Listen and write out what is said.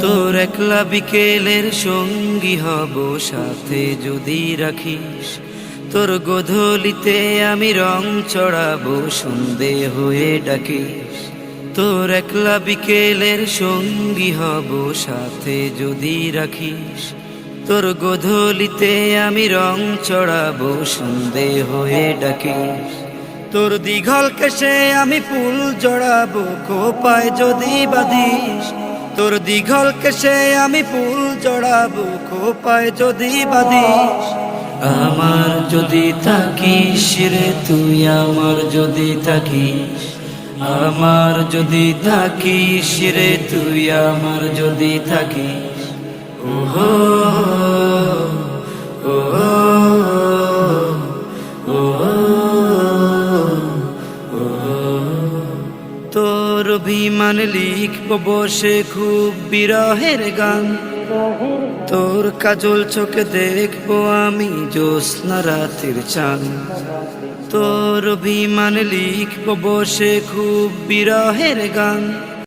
তোর একলা বিকেলের সঙ্গী হব সাথে যদি রাখিস। তোর গোধূলিতে আমি রং চড়াবো, সন্ধে হয়ে ডাকিস। তোর একলা বিকেলের সঙ্গী হব সাথে যদি রাখিস। তোর গোধূলিতে আমি রং চড়াবো, সন্ধে হয়ে ডাকিস। তোর দীঘল কেশে আমি ফুল জড়াবো খোপায় যদি বাঁধিস। তোর দীঘল কেশে আমি ফুল জড়াবো খোপায় যদি বাঁধিস, আমার যদি থাকিস রে, তুই আমার যদি থাকিস, আমার যদি থাকিস রে, তুই আমার যদি থাকিস। ওহো তোর অভিমান লিখব বসে খুব বিরহের গান। তোর কাজল চোখে দেখব আমি জ্যোৎস্না রাতের চান। তোর অভিমান লিখব বসে খুব বিরহের গান।